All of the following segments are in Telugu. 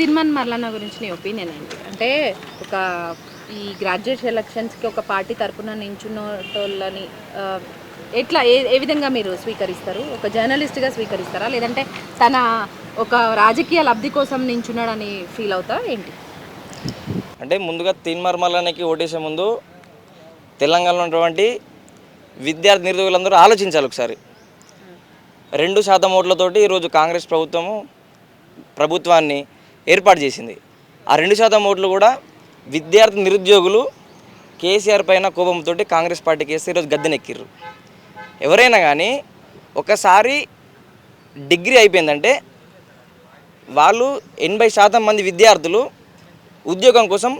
తిరుమన్ మల్లన్న గురించి నీ ఒపీనియన్ ఏంటి? అంటే ఒక ఈ గ్రాడ్యుయేట్ ఎలక్షన్స్కి ఒక పార్టీ తరపున నించున్నోళ్ళని ఎట్లా ఏ ఏ విధంగా మీరు స్వీకరిస్తారు? ఒక జర్నలిస్ట్గా స్వీకరిస్తారా? లేదంటే తన ఒక రాజకీయ లబ్ధి కోసం నించున్నాడని ఫీల్ అవుతా ఏంటి? అంటే ముందుగా తీన్మార్ మల్లానికి ఓటేసే ముందు తెలంగాణలో ఉన్నటువంటి విద్యార్థి నిరుద్యోగులందరూ ఆలోచించాలి ఒకసారి. రెండు శాతం ఓట్లతోటి ఈరోజు కాంగ్రెస్ ప్రభుత్వము ప్రభుత్వాన్ని ఏర్పాటు చేసింది. ఆ రెండు శాతం ఓట్లు కూడా విద్యార్థి నిరుద్యోగులు కేసీఆర్ పైన కోపంతో కాంగ్రెస్ పార్టీకి వేస్తే ఈరోజు గద్దెనెక్కిర్రు. ఎవరైనా కానీ ఒకసారి డిగ్రీ అయిపోయిందంటే వాళ్ళు ఎనభై శాతం మంది విద్యార్థులు ఉద్యోగం కోసం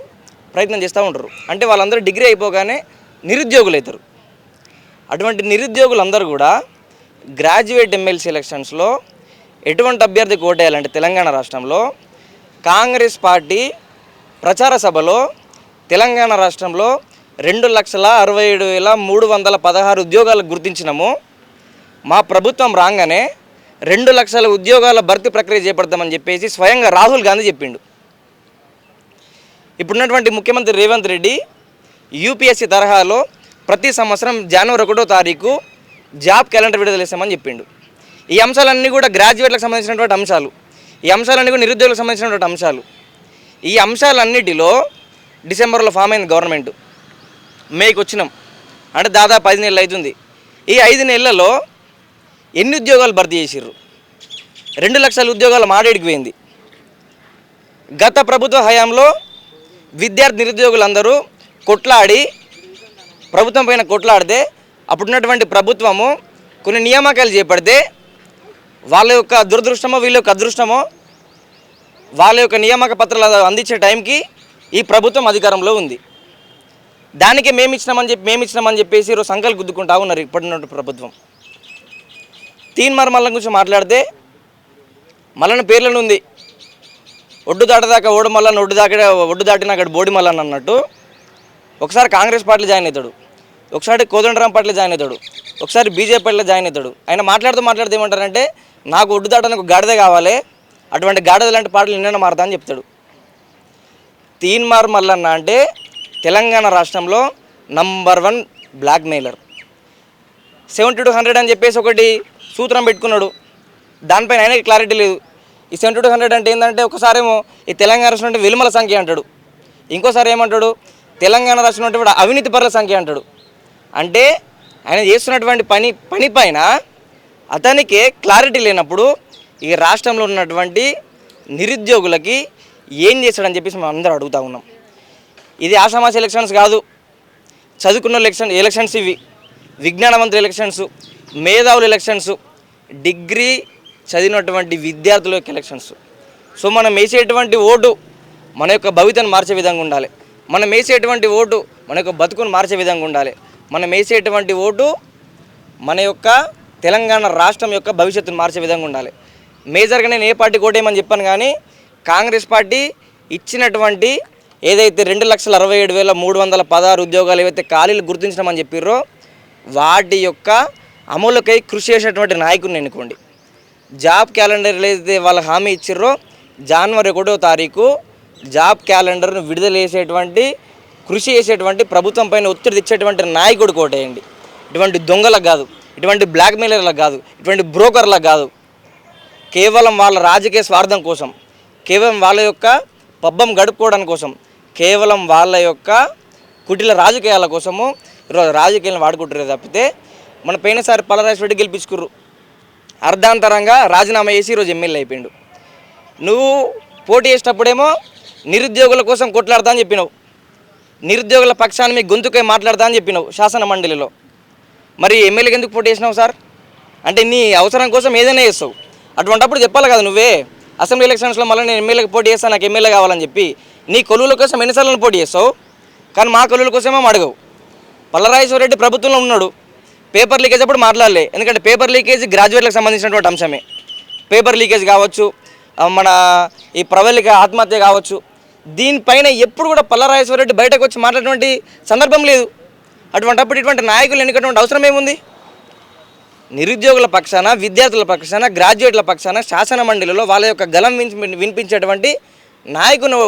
ప్రయత్నం చేస్తూ ఉంటారు అంటే వాళ్ళందరూ డిగ్రీ అయిపోగానే నిరుద్యోగులు అవుతారు అటువంటి నిరుద్యోగులందరూ కూడా గ్రాడ్యుయేట్ ఎమ్మెల్సీ ఎలక్షన్స్లో ఎటువంటి అభ్యర్థికి ఓటేయాలంటే తెలంగాణ రాష్ట్రంలో కాంగ్రెస్ పార్టీ ప్రచార సభలో తెలంగాణ రాష్ట్రంలో రెండు లక్షల అరవై ఏడు వేల మూడు వందల పదహారు ఉద్యోగాలకు గుర్తించినాము. మా ప్రభుత్వం రాగానే రెండు లక్షల ఉద్యోగాల భర్తీ ప్రక్రియ చేపడతామని చెప్పేసి స్వయంగా రాహుల్ గాంధీ చెప్పిండు. ఇప్పుడున్నటువంటి ముఖ్యమంత్రి రేవంత్ రెడ్డి యూపీఎస్సీ తరహాలో ప్రతి సంవత్సరం జనవరి ఒకటో తారీఖు జాబ్ క్యాలెండర్ విడుదల చేస్తామని చెప్పిండు. ఈ అంశాలన్నీ కూడా గ్రాడ్యుయేట్లకు సంబంధించినటువంటి అంశాలు. ఈ అంశాలన్నీ కూడా నిరుద్యోగులకు సంబంధించినటువంటి అంశాలు. ఈ అంశాలన్నిటిలో డిసెంబర్లో ఫామ్ అయింది గవర్నమెంట్. మేకి వచ్చినాం. అంటే దాదాపు ఐదు నెలలు అవుతుంది ఈ ఐదు నెలలలో ఎన్ని ఉద్యోగాలు భర్తీ చేసిర్రు? రెండు లక్షల ఉద్యోగాలు మాడేడికి పోయింది. గత ప్రభుత్వ హయాంలో విద్యార్థి నిరుద్యోగులందరూ కొట్లాడి ప్రభుత్వం పైన కొట్లాడితే అప్పుడున్నటువంటి ప్రభుత్వము కొన్ని నియామకాలు చేపడితే వాళ్ళ యొక్క దురదృష్టమో వీళ్ళ యొక్క అదృష్టమో వాళ్ళ యొక్క నియామక పత్రాలు అందించే టైంకి ఈ ప్రభుత్వం అధికారంలో ఉంది. దానికి మేము ఇచ్చినామని చెప్పి మేము ఇచ్చినామని చెప్పేసి ఈరోజు సంకలు గుద్దుకుంటా ఉన్నారు ఇప్పుడున్న ప్రభుత్వం. తీన్ మర్మల గురించి మాట్లాడితే మల్లన పేర్లను ఉంది. ఒడ్డు దాటదాకా ఓడు మల్లన్న ఒడ్డు దాకా ఒడ్డు దాటిన అక్కడ బోడి మల్లన్న అన్నట్టు. ఒకసారి కాంగ్రెస్ పార్టీలో జాయిన్ అవుతాడు. ఒకసారి కోదండరాం పార్టీలో జాయిన్ అవుతాడు. ఒకసారి బీజేపీ పార్టీలో జాయిన్ అవుతాడు. ఆయన మాట్లాడుతూ మాట్లాడుతూ ఏమంటారంటే నాకు ఒడ్డు దాటానికి గాడిదే గాడిద కావాలి. అటువంటి గాడిద లాంటి పాటలు నిన్న మారుతా అని చెప్తాడు. తీన్మార్ మల్లన్న అంటే తెలంగాణ రాష్ట్రంలో number one blackmailer seventy two hundred అని చెప్పేసి ఒకటి సూత్రం పెట్టుకున్నాడు. దానిపైన ఆయనకి క్లారిటీ లేదు. ఈ సెవెంటీ టూ హండ్రెడ్ అంటే ఏంటంటే ఒకసారేమో ఈ తెలంగాణ రాష్ట్రం అంటే వెలుమల సంఖ్య అంటాడు. ఇంకోసారి ఏమంటాడు? తెలంగాణ రాష్ట్రం అంటే అవినీతి పరుల సంఖ్య అంటాడు. అంటే ఆయన చేస్తున్నటువంటి పని పని పైన అతనికి క్లారిటీ లేనప్పుడు ఈ రాష్ట్రంలో ఉన్నటువంటి నిరుద్యోగులకి ఏం చేస్తాడని చెప్పేసి మనం అందరూ అడుగుతూ ఉన్నాం. ఇది ఆషామాష ఎలక్షన్స్ కాదు. చదువుకున్న ఎలక్షన్ ఎలక్షన్స్ ఇవి. విజ్ఞానవంతుల ఎలక్షన్స్ మేధావుల ఎలక్షన్స్ డిగ్రీ చదివినటువంటి విద్యార్థుల యొక్క ఎలక్షన్స్ సో మనం వేసేటువంటి ఓటు మన యొక్క భవితను మార్చే విధంగా ఉండాలి. మనం వేసేటువంటి ఓటు మన యొక్క బతుకును మార్చే విధంగా ఉండాలి. మనం వేసేటువంటి ఓటు మన యొక్క తెలంగాణ రాష్ట్రం యొక్క భవిష్యత్తును మార్చే విధంగా ఉండాలి. మేజర్గా నేను ఏ పార్టీ కోటేయమని చెప్పాను కానీ కాంగ్రెస్ పార్టీ ఇచ్చినటువంటి ఏదైతే రెండు లక్షల అరవై ఏడు వేల మూడు వందల పదహారు ఉద్యోగాలు ఏవైతే ఖాళీలు గుర్తించమని చెప్పిర్రో వాటి యొక్క అమలుకై కృషి చేసేటువంటి నాయకుడిని ఎన్నుకోండి. జాబ్ క్యాలెండర్ ఏదైతే వాళ్ళ హామీ ఇచ్చిర్రో జనవరి ఒకటో తారీఖు జాబ్ క్యాలెండర్ను విడుదల చేసేటువంటి కృషి చేసేటువంటి ప్రభుత్వం పైన ఒత్తిడి తెచ్చేటువంటి నాయకుడు కోటేయండి ఇటువంటి దొంగలకు కాదు. ఇటువంటి బ్లాక్మెయిలర్లకు కాదు ఇటువంటి బ్రోకర్లకు కాదు. కేవలం వాళ్ళ రాజకీయ స్వార్థం కోసం కేవలం వాళ్ళ యొక్క పబ్బం గడుపుకోవడం కోసం కేవలం వాళ్ళ యొక్క కుటిల రాజకీయాల కోసము ఈరోజు రాజకీయాలను వాడుకుంటారు తప్పితే మన పోయినసారి పలరాజు రెడ్డి గెలిపించుకుర్రు. అర్ధాంతరంగా రాజీనామా చేసి ఈరోజు ఎమ్మెల్యే అయిపోయిండు. నువ్వు పోటీ చేసేటప్పుడేమో నిరుద్యోగుల కోసం కొట్లాడతా అని చెప్పినావు. నిరుద్యోగుల పక్షాన్ని మీ గొంతుకై మాట్లాడతా అని చెప్పినావు. శాసన మండలిలో. మరి ఎమ్మెల్యేకి ఎందుకు పోటీ చేసినావు సార్? అంటే నీ అవసరం కోసం ఏదైనా చేస్తావు. అటువంటప్పుడు చెప్పాలి కదా నువ్వే. అసెంబ్లీ ఎలక్షన్స్లో మళ్ళీ నేను ఎమ్మెల్యేకి పోటీ చేస్తాను నాకు ఎమ్మెల్యే కావాలని చెప్పి. నీ కొలువుల కోసం ఎన్నిసార్లు పోటీ చేస్తావు? కానీ మా కొలువుల కోసమేమో అడగవు. పల్లరాజేశ్వర రెడ్డి ప్రభుత్వంలో ఉన్నాడు. పేపర్ లీకేజ్ అప్పుడు మాట్లాడలే. ఎందుకంటే పేపర్ లీకేజ్ గ్రాడ్యుయేట్లకు సంబంధించినటువంటి అంశమే. పేపర్ లీకేజ్ కావచ్చు మన ఈ ప్రవళిక ఆత్మహత్య కావచ్చు. దీనిపైన ఎప్పుడు కూడా పల్లరాజేశ్వర రెడ్డి బయటకు వచ్చి మాట్లాడేటువంటి సందర్భం లేదు. అటువంటప్పుడు ఇటువంటి నాయకులు ఎన్నికటువంటి అవసరం ఏముంది? నిరుద్యోగుల పక్షాన విద్యార్థుల పక్షాన గ్రాడ్యుయేట్ల పక్షాన శాసన మండలిలో వాళ్ళ యొక్క గలం వినిపి- వినిపించేటువంటి నాయకుని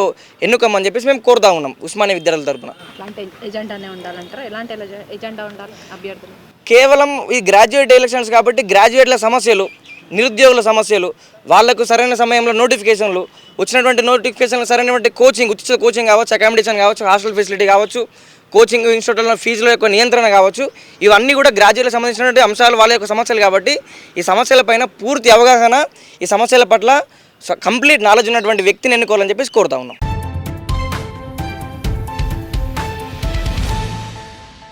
ఎన్నుకోమని చెప్పేసి మేము కోరుతా ఉన్నాం ఉస్మానియా విద్యార్థుల అభ్యర్థులు? కేవలం ఈ గ్రాడ్యుయేట్ ఎలక్షన్స్ కాబట్టి గ్రాడ్యుయేట్ల సమస్యలు నిరుద్యోగుల సమస్యలు వాళ్ళకు సరైన సమయంలో నోటిఫికేషన్లు వచ్చినటువంటి నోటిఫికేషన్లు సరైనటువంటి కోచింగ్ ఉచిత కోచింగ్ కావచ్చు అకామిడేషన్ కావచ్చు హాస్టల్ ఫెసిలిటీ కావచ్చు కోచింగ్ ఇన్స్టిట్యూట్లో ఫీజుల యొక్క నియంత్రణ కావచ్చు ఇవన్నీ కూడా గ్రాడ్యుయేట్లకు సంబంధించినటువంటి అంశాలు వాళ్ళ యొక్క సమస్యలు కాబట్టి ఈ సమస్యలపైన పూర్తి అవగాహన ఈ సమస్యల పట్ల కంప్లీట్ నాలెడ్జ్ ఉన్నటువంటి వ్యక్తిని ఎన్నుకోవాలని చెప్పేసి కోరుతా ఉన్నాం.